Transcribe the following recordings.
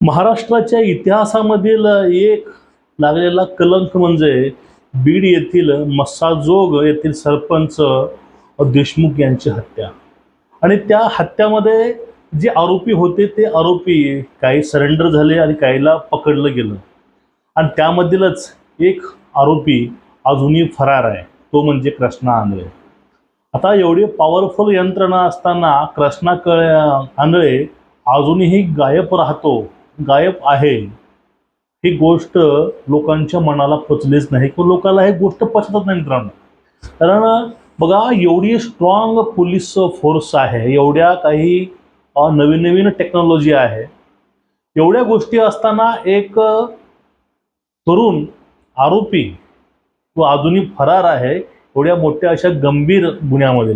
महाराष्ट्राच्या इतिहासामधील एक लागलेला कलंक म्हणजे बीड येथील मस्साजोग येथील सरपंच देशमुख यांची हत्या. आणि त्या हत्यामध्ये जे आरोपी होते ते आरोपी काही सरेंडर झाले आणि काहीला पकडलं गेलं. आणि त्यामधीलच एक आरोपी अजूनही फरार आहे तो म्हणजे कृष्णा आंधळे. आता एवढी पॉवरफुल यंत्रणा असताना कृष्णा क आंधळे अजूनही गायब राहतो. गायब आहे ही गोष्ट लोकांच्या मनाला पचलीच नाही. किंवा लोकांना ही गोष्ट पचतच नाही मित्रांनो. कारण बघा एवढी स्ट्रॉंग पोलीस फोर्स आहे एवढ्या काही नवीन नवीन टेक्नॉलॉजी आहे. एवढ्या गोष्टी असताना एक तरुण आरोपी तो अजूनही फरार आहे एवढ्या मोठ्या अशा गंभीर गुन्ह्यामध्ये.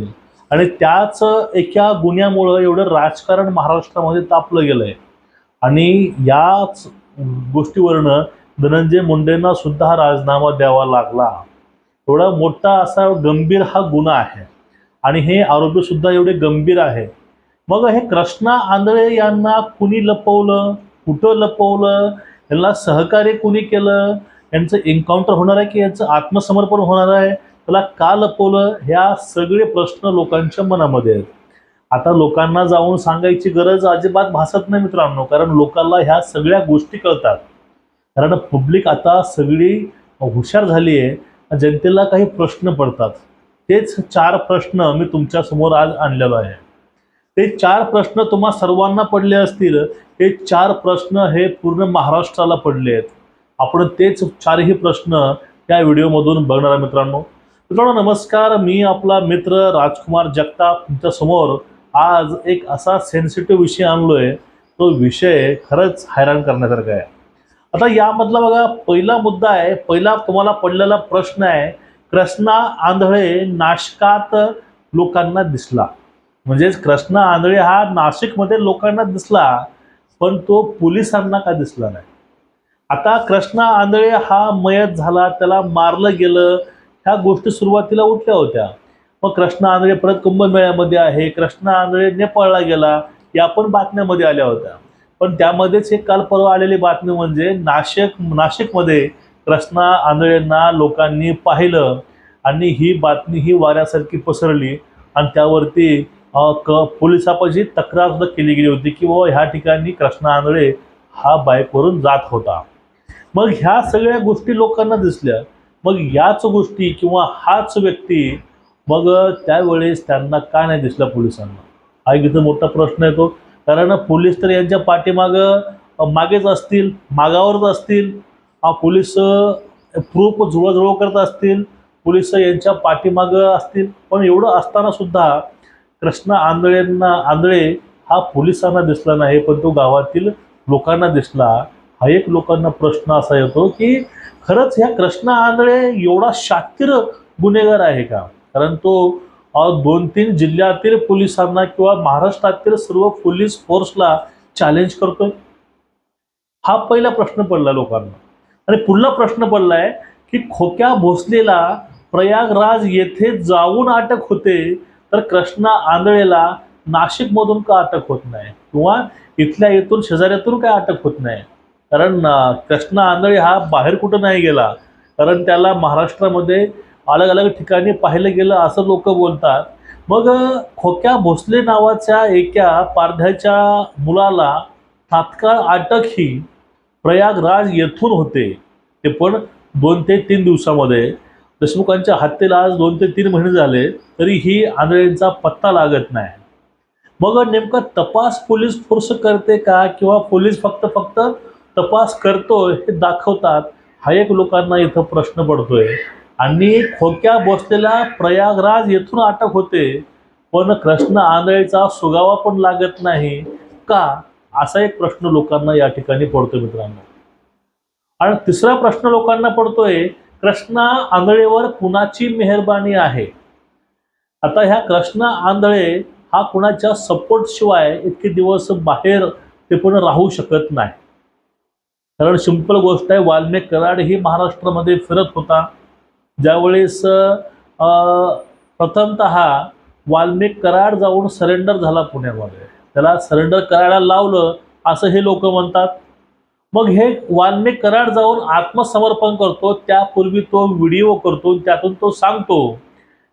आणि त्याच एका गुन्ह्यामुळं एवढं राजकारण महाराष्ट्रामध्ये तापलं गेलं आहे आणि याच गोष्टीवरनं धनंजय मुंडेंना सुद्धा हा राजीनामा द्यावा लागला. एवढा मोठा असा गंभीर हा गुन्हा आहे. आणि हे आरोपी सुद्धा एवढे गंभीर आहे मग हे कृष्णा आंधळे यांना कुणी लपवलं? कुठं लपवलं? यांना सहकार्य कुणी केलं? यांचं एन्काउंटर होणार आहे की यांचं आत्मसमर्पण होणार आहे? त्याला का लपवलं? ह्या सगळे प्रश्न लोकांच्या मनामध्ये आहेत. आता लोकांना जाऊन सांगायची गरज अजिबात भासत नाही मित्रांनो कारण लोकांना ह्या सगळ्या गोष्टी कळतात. कारण पब्लिक आता सगळी हुशार झाली आहे जनतेला काही प्रश्न पडतात. तेच चार प्रश्न मी तुमच्यासमोर आज आणलेलो आहे. ते चार प्रश्न तुम्हा सर्वांना पडले असतील हे चार प्रश्न हे पूर्ण महाराष्ट्राला पडले आहेत. आपण तेच चारही प्रश्न या व्हिडिओमधून बघणार आहे मित्रांनो. मित्रांनो नमस्कार. मी आपला मित्र राजकुमार जगताप. तुमच्यासमोर आज एक असा सेन्सिटिव्ह विषय आणलोय तो विषय खरंच हैराण करण्यासारखा आहे. आता यामधला बघा पहिला मुद्दा आहे पहिला तुम्हाला पडलेला प्रश्न आहे कृष्णा आंधळे नाशकात लोकांना दिसला. म्हणजेच कृष्णा आंधळे हा नाशिकमध्ये लोकांना दिसला पण तो पोलिसांना का दिसला नाही? आता कृष्णा आंधळे हा मयत झाला त्याला मारलं गेलं ह्या गोष्टी सुरुवातीला उठल्या होत्या. मग कृष्णा आंधळे परत कुंभमेळ्यामध्ये आहे कृष्णा आंधळे नेपाळला गेला या पण बातम्यामध्ये आल्या होत्या. पण त्यामध्येच एक काल परवा आलेली बातमी म्हणजे नाशिक नाशिकमध्ये कृष्णा आंधळेंना लोकांनी पाहिलं आणि ही बातमी ही वाऱ्यासारखी पसरली आणि त्यावरती क पोलिसापाशी तक्रार सुद्धा केली गेली होती की बाबा ह्या ठिकाणी कृष्णा आंधळे हा बाईकवरून जात होता. मग ह्या सगळ्या गोष्टी लोकांना दिसल्या. मग याच गोष्टी किंवा हाच व्यक्ती मग त्यावेळेस त्यांना का नाही दिसला पोलिसांना? हा इथं मोठा प्रश्न येतो कारण पोलीस तर यांच्या पाठीमागं मागेच असतील मागावरच असतील. हा पोलीस प्रूफ जुळजुळ करत असतील. पोलीस यांच्या पाठीमागं असतील. पण एवढं असताना सुद्धा कृष्ण आंधळेंना आंधळे हा पोलिसांना दिसला नाही पण तो गावातील लोकांना दिसला. हा एक लोकांना प्रश्न असा येतो की खरंच ह्या कृष्णा आंधळे एवढा शातीर गुन्हेगार आहे का? कारण तो दोन तीन जिल्ह्यातील पोलिसांना किंवा महाराष्ट्रातील सर्व पोलीस फोर्सला चॅलेंज करतोय? हा पहिला प्रश्न पडला लोकांना. आणि पुढला प्रश्न पडलाय की खोक्या भोसलेला प्रयागराज येथे जाऊन अटक होते तर कृष्णा आंधळेला नाशिकमधून का अटक होत नाही? किंवा इथल्या येथून शेजाऱ्यातून काय अटक होत नाही? कारण कृष्णा आंधळे हा बाहेर कुठं नाही गेला. कारण त्याला महाराष्ट्रामध्ये अलग अलग ठिकाणी पाहिलं गेलं असं लोक बोलतात. मग खोक्या भोसले नावाच्या एका पारध्याच्या मुलाला तात्काळ अटक ही प्रयागराज येथून होते. ते पण दोन ते तीन दिवसामध्ये. देशमुखांच्या हत्येला आज दोन ते तीन महिने झाले तरी ही आंधळेंचा पत्ता लागत नाही. मग नेमका तपास पोलीस फोर्स करते का किंवा पोलीस फक्त फक्त तपास करतोय हे दाखवतात हा एक लोकांना इथं प्रश्न पडतोय. आणि खोक्या बसलेला प्रयागराज येथून अटक होते. पण कृष्ण आंधळेचा सुगावा पण लागत नाही. का? असा एक प्रश्न लोकांना या ठिकाणी पडतो मित्रांनो. आणि तिसरा प्रश्न लोकांना पडतोय कृष्णा आंधळेवर कुणाची मेहरबानी आहे? आता ह्या कृष्णा आंधळे हा कुणाच्या सपोर्ट शिवाय इतके दिवस बाहेर ते पण राहू शकत नाही. कारण सिंपल गोष्ट आहे वाल्मिक कराड ही महाराष्ट्रामध्ये फिरत होता. ज्यावेळेस प्रथमत वाल्मिक कराड जाऊन सरेंडर झाला पुण्यामध्ये त्याला सरेंडर करायला लावलं असं हे लोक म्हणतात. मग हे वाल्मिक कराड जाऊन आत्मसमर्पण करतो त्यापूर्वी तो व्हिडिओ करतो त्यातून तो सांगतो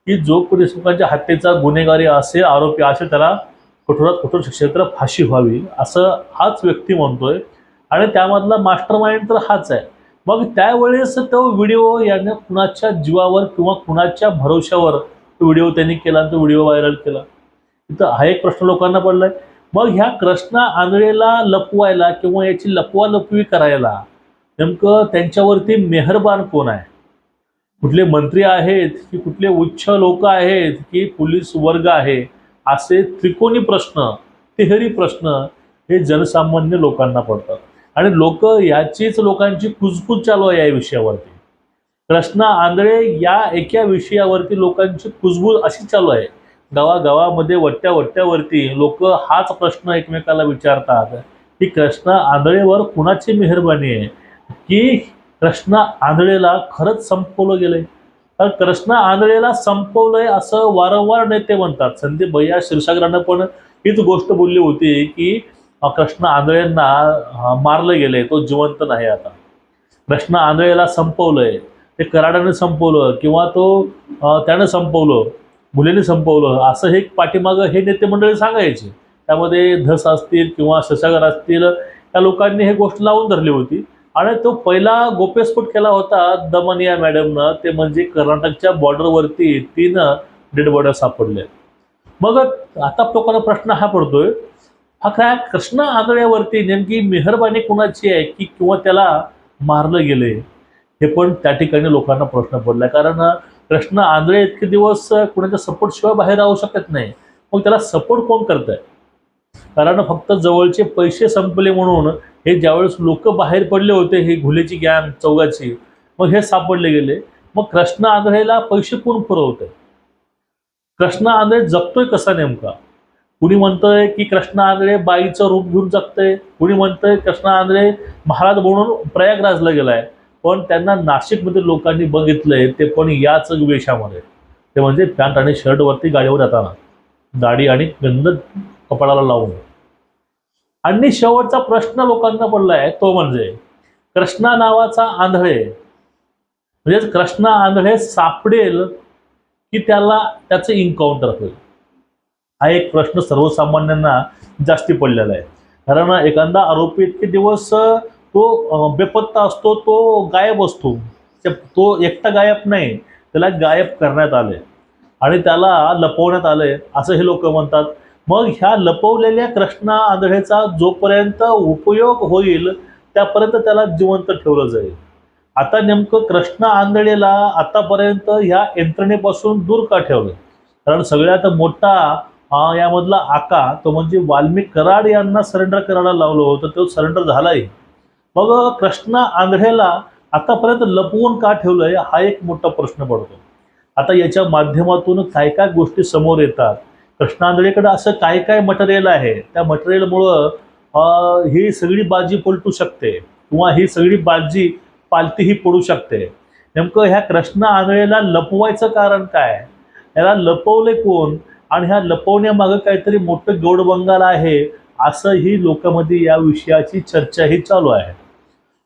की जो कोणी देशमुखांच्या हत्येचा गुन्हेगारी असे आरोपी असे त्याला कठोरात कठोर शिक्षेत्र फाशी व्हावी असं हाच व्यक्ती म्हणतोय. आणि त्यामधला मास्टर माइंड तर हाच आहे. मग त्यावेळेस तो व्हिडिओ याने कुणाच्या जीवावर किंवा कुणाच्या भरोश्यावर तो व्हिडिओ त्यांनी केला तो व्हिडिओ व्हायरल केला. इथं हा एक प्रश्न लोकांना पडलाय. मग ह्या कृष्णा आंधळेला लपवायला किंवा याची लपवालपवी करायला नेमकं त्यांच्यावरती मेहरबान कोण आहे? कुठले मंत्री आहेत की कुठले उच्च लोक आहेत की पोलीस वर्ग आहे? असे त्रिकोणी प्रश्न तिहेरी प्रश्न हे जनसामान्य लोकांना पडतात. आणि लोक याचीच लोकांची कुजबूज चालू आहे या विषयावरती. कृष्णा आंधळे या एका विषयावरती लोकांची कुजबूज अशी चालू आहे. गावागावामध्ये वट्ट्या वट्ट्यावरती लोक हाच प्रश्न एकमेकाला विचारतात की कृष्णा आंधळेवर कुणाची मेहरबानी आहे? की कृष्णा आंधळेला खरंच संपवलं गेलंय? तर कृष्णा आंधळेला संपवलंय असं वारंवार नेते म्हणतात. संदीप भैया शिरसागरानं पण हीच गोष्ट बोलली होती की कृष्ण आंधळेंना मारलं गेलंय. तो जिवंत नाही आता. कृष्ण आंधळेला संपवलंय. ते कराडाने संपवलं किंवा तो त्यानं संपवलं मुलीने संपवलं असं हे पाठीमागं हे नेते मंडळी सांगायचे. त्यामध्ये धस असतील किंवा शशागर असतील त्या लोकांनी हे गोष्ट लावून धरली होती. आणि तो पहिला गोप्यस्फोट केला होता दमनिया मॅडमनं. ते म्हणजे कर्नाटकच्या बॉर्डरवरती तीन डेड बॉर्डर सापडले. मग आता लोकांना प्रश्न हा पडतोय हा काय कृष्णा आगळ्यावरती नेमकी मेहरबानी कुणाची आहे की किंवा त्याला मारलं गेले? हे पण त्या ठिकाणी लोकांना प्रश्न पडलाय. कारण कृष्ण आंधळे इतके दिवस कुणाच्या सपोर्टशिवाय बाहेर राहू शकत नाही. मग त्याला सपोर्ट कोण करत आहे कारण फक्त जवळचे पैसे संपले म्हणून हे ज्यावेळेस लोक बाहेर पडले होते हे घुलेची गॅंग चौगाची मग हे सापडले गेले. मग कृष्ण आंधळेला पैसे कोण पुरवतंय? कृष्ण आंधळे जगतोय कसा नेमका? कुणी म्हणतंय की कृष्ण आंधळे बाईचं रूप घेऊन जगतंय कुणी म्हणतंय कृष्ण आंधळे महाराज म्हणून प्रयागराजला गेलाय. पण त्यांना नाशिकमध्ये लोकांनी बघितलंय ते पण याच वेशामध्ये. ते म्हणजे पॅन्ट आणि शर्टवरती गाडीवर जाताना दाढी आणि गंध कपाळाला लावून. आणि शेवटचा प्रश्न लोकांना पडलाय तो म्हणजे कृष्णा नावाचा आंधळे म्हणजेच कृष्णा आंधळे सापडेल की त्याला त्याचं इन्काउंटर होईल हा एक प्रश्न सर्वसामान्यांना जास्ती पडलेला आहे. कारण एखादा आरोपी इतके दिवस तो बेपत्ता असतो तो गायब असतो. तो एकटा गायब नाही त्याला गायब करण्यात आले आणि त्याला लपवण्यात आले असं हे लोक म्हणतात. मग ह्या लपवलेल्या कृष्णा आंधळेचा जोपर्यंत उपयोग होईल त्यापर्यंत त्याला जिवंत ठेवलं जाईल. आता नेमकं कृष्णा आंधळेला आतापर्यंत ह्या यंत्रणेपासून दूर का ठेवलं? कारण सगळ्यात मोठा यामधला आका तो म्हणजे वाल्मिक कराड यांना सरेंडर करायला लावलं होतं. तो सरेंडर झालाही मग कृष्णा आंधळेला आतापर्यंत लपवून का ठेवलंय? हा एक मोठा प्रश्न पडतो. आता याच्या माध्यमातून काय काय गोष्टी समोर येतात? कृष्णा आंधळेकडे असं काय काय मटेरियल आहे? त्या मटेरियलमुळं ही सगळी बाजी पलटू शकते किंवा ही सगळी बाजी पालतीही पडू शकते. नेमकं ह्या कृष्णा आंधळेला लपवायचं कारण काय? याला लपवले कोण? आणि ह्या लपवण्यामागं काहीतरी मोठं गौडबंगाल आहे असंही लोकांमध्ये या विषयाची चर्चाही चालू आहे.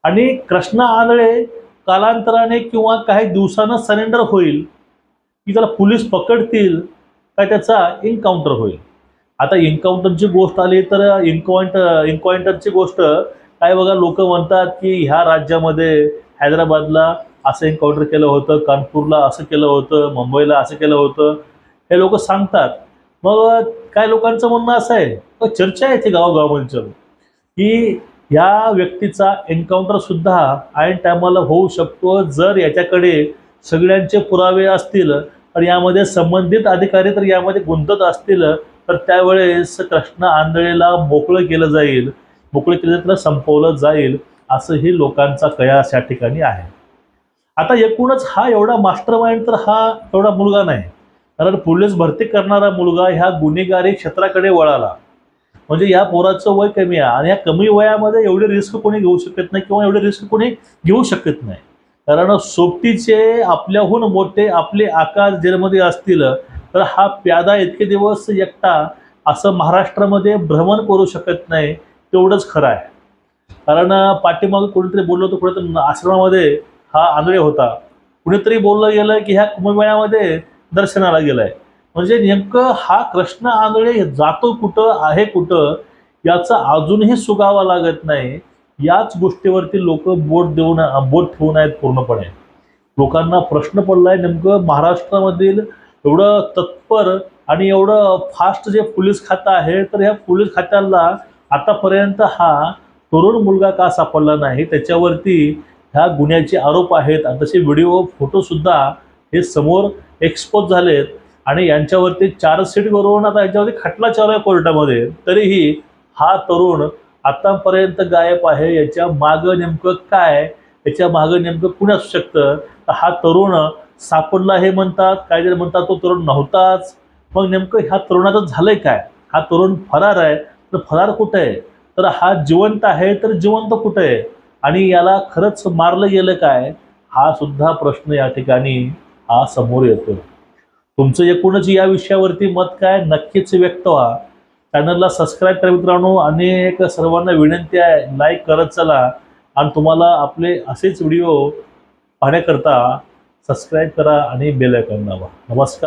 आणि कृष्णा आंधळे कालांतराने किंवा काही दिवसानं सरेंडर होईल की त्याला पोलीस पकडतील काय त्याचा इन्काउंटर होईल. आता इन्काउंटरची गोष्ट आली तर इन्काउंट इन्काउंटरची गोष्ट काय बघा लोक म्हणतात की ह्या राज्यामध्ये हैदराबादला असं एन्काउंटर केलं होतं कानपूरला असं केलं होतं मुंबईला असं केलं होतं हे लोक सांगतात. मग काय लोकांचं म्हणणं असं आहे? मग चर्चा आहे ते गावोगावामध्ये चालू की या व्यक्तीचा एन्काउंटर सुद्धा ऐन टायमाला होऊ शकतो जर याच्याकडे सगळ्यांचे पुरावे असतील तर यामध्ये संबंधित अधिकारी तर यामध्ये गुंतत असतील तर त्यावेळेस कृष्णा आंधळेला मोकळं केलं जाईल मोकळं केलं जाईल, त्याला संपवलं जाईल असंही लोकांचा कयास या ठिकाणी आहे. आता एकूणच हा एवढा मास्टर माइंड तर हा एवढा मुलगा नाही. कारण पोलीस भरती करणारा मुलगा ह्या गुन्हेगारी क्षेत्राकडे वळाला. म्हणजे या पोराचं वय कमी आहे आणि या कमी वयामध्ये एवढी रिस्क कोणी घेऊ शकत नाही किंवा एवढी रिस्क कोणी घेऊ शकत नाही. कारण सोबतीचे आपल्याहून मोठे आपले आकार जेलमध्ये असतील तर हा प्यादा इतके दिवस एकटा असं महाराष्ट्रामध्ये भ्रमण करू शकत नाही तेवढंच खरं आहे. कारण पाठीमागं कोणीतरी बोललो तर कुठेतरी आश्रमामध्ये हा आंधळे होता. कुणीतरी बोललं गेलं की ह्या कमी वयामध्ये दर्शनाला गेलाय. म्हणजे नेमकं हा कृष्ण आंधळे जातो कुठं आहे कुठं याचा अजूनही सुगावा लागत नाही. याच गोष्टीवरती लोक बोट देऊन बोट ठेवून आहेत पूर्णपणे. लोकांना प्रश्न पडलाय नेमकं महाराष्ट्रामधील एवढं तत्पर आणि एवढं फास्ट जे पोलीस खातं आहे तर ह्या पोलीस खात्याला आतापर्यंत हा तरुण मुलगा का सापडला नाही? त्याच्यावरती ह्या गुन्ह्याचे आरोप आहेत. आणि तसे व्हिडिओ फोटोसुद्धा हे समोर एक्सपोज झालेत आणि यांच्यावरती चार्जशीट करून आता यांच्यावरती खटला चालू आहे कोर्टामध्ये. तरीही हा तरुण आतापर्यंत गायब आहे. याच्या मागं नेमकं काय? याच्या मागं नेमकं कुणी असू शकतं? तर हा तरुण सापडला हे म्हणतात. काही जण म्हणतात तो तरुण नव्हताच. मग नेमकं ह्या तरुणाचं झालंय काय? हा तरुण फरार आहे. तर फरार कुठं आहे? तर हा जिवंत आहे तर जिवंत कुठं आहे? आणि याला खरंच मारलं गेलं काय? हा सुद्धा प्रश्न या ठिकाणी हा समोर येतो तुमचं एकूणच या विषयावरती मत काय? नक्कीच व्यक्त व्हा. चॅनलला सबस्क्राईब करा मित्रांनो. आणि एक सर्वांना विनंती आहे लाईक करत चला. आणि तुम्हाला आपले असेच व्हिडिओ पाहण्याकरता सबस्क्राईब करा आणि बेल आयकॉन दाबा. नमस्कार.